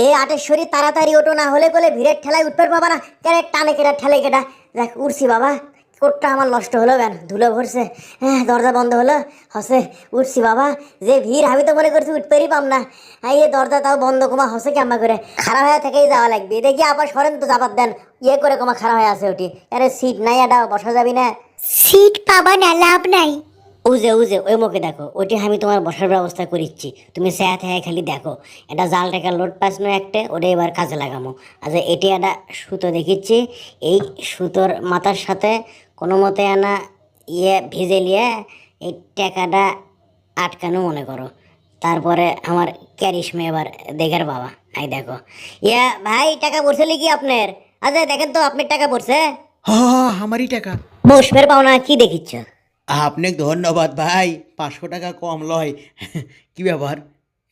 এ আটেশ্বরী তাড়াতাড়ি ওটো না হলে কোলে ভিড়ের ঠেলায় উঠতে পাবা না। কেন টানে কেটা, ঠেলে কেটা? দেখ উঠছি বাবা। কোটটা আমার নষ্ট হলো কেন? ধুলো ভরছে। হ্যাঁ দরজা বন্ধ হলো। হসে উঠছি বাবা। যে ভিড় আমি তো মনে করছি উঠতেই পাম না। এই দরজা তাও বন্ধ কমা হসে কেমন করে? খারাপ হয়ে থেকেই যাওয়া লাগবে। দেখি আবার সরেন তো যাবার দেন। ইয়ে করে কমা খারাপ হয়ে আছে ওটি। আরে, সিট নাই এটা বসা যাবি না। সিট পাবা না, লাভ নাই। উজে উজে ওই মুখে দেখো ওটি আমি তোমার বসার ব্যবস্থা করিচ্ছি। তুমি স্যাথ হ্যাঁ খালি দেখো এটা জাল টাকা লোড পাস নয় একটা ওটা এবার কাজে লাগামো। আচ্ছা এটি একটা সুতো দেখিচ্ছি এই সুতোর মাথার সাথে কোনো মতে আনা ইয়ে ভিজে নিয়ে এই টাকাটা আটকানো মনে করো। তারপরে আমার ক্যারিশমে এবার দেখার বাবা আই দেখো। ইয়া ভাই টাকা পড়ছে কি আপনার? আচ্ছা দেখেন তো আপনার টাকা পড়ছে? হ আমারই টাকা। বসবের পাওনা কি দেখিচ্ছ? আপনাকে ধন্যবাদ ভাই পাঁচশো টাকা কম লয়। কি ব্যাপার?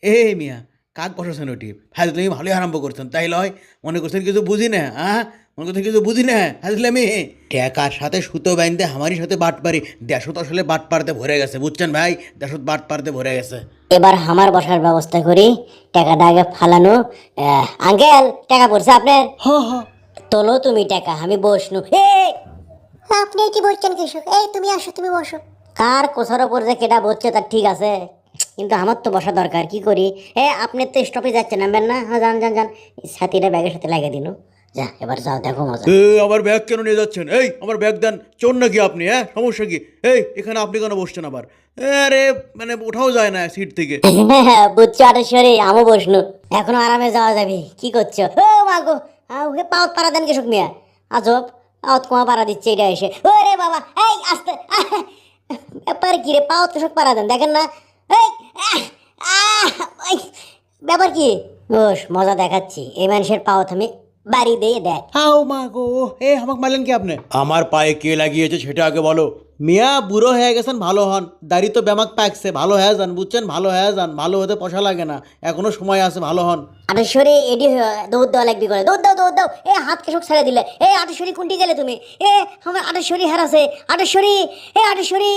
এ মিয়া কাক বসাছেন ওটি? ফাজলামি ভালোই আরম্ভ করছেন তাই লয়? মনে করছেন কিছু বুঝি না হ্যাঁ মনে করছেন কিছু বুঝি না ফাজলামি টাকার সাথে সুতো বাইন্দে আমারই সাথে বাট পারি দেশত আসলে বাট পারতে ভরে গেছে বুঝছেন ভাই? দেশত বাট পারতে ভরে গেছে। এবার আমার বসার ব্যবস্থা করি টাকাটা আগে ফালানো। আঙ্কেল টাকা পড়ছে আপনার? হ হ তোলো তুমি টাকা আমি বসনু। আপনি কি বলছেন কৃষক? এই তুমি আসো তুমি বসো। কার ওপর যে কেটা বসছে তার ঠিক আছে কিন্তু আমার তো বসা দরকার কি করি? এ আপনি তো স্টপে যাচ্ছে নামবেন না? হ্যাঁ যান যান যান। ছাতিটা ব্যাগের সাথে লাগিয়ে দিন যা এবার যাও দেখো মজা। এ, আমার ব্যাগ কেন নিয়ে যাচ্ছেন? এই আমার ব্যাগ দেন চোর নাকি আপনি হ্যাঁ? সমস্যা কি? এই এখানে আপনি কেন বসছেন আবার? আরে মানে ওঠাও যায় না সিট থেকে। বুঝছ আটেশ্বরী আমও বসনু। এখনও আরামে যাওয়া যাবে কি করছ? ও মাগো ওকে পাওত পাড়া দেন কৃষক মিয়া। আজব। কোয়া পাড়া দিচ্ছে এটা এসে বাবা এই আস্তে ব্যাপার কি রে? পাওত কৃষক পাড়া দেন দেখেন না। এই ব্যাপার কি? ওস মজা দেখাচ্ছি। এই মানুষের পাওত আমি বাড়ি দিয়ে দেয়। হাও মা গো এ আমাকে মারলেন কি আপনি? আমার পায়ে কে লাগিয়েছে সেটা আগে বলো। মিয়া বুড়ো হয়ে গেছেন ভালো হন। দাড়ি তো ব্যামাক পাকছে ভালো হয়ে যান বুঝছেন ভালো হয়ে যান, ভালো হতে পয়সা লাগে না। এখনও সময় আছে, ভালো হন। আটেশ্বরী এডি দৌড় দেওয়া লাগবি করে দৌড় দাও দৌড় দাও এ হাত কেসক ছেড়ে দিলে। এ আটেশ্বরী কোনটি গেলে তুমি? এ আমার আটেশ্বরী হারাছে আটেশ্বরী এ আটেশ্বরী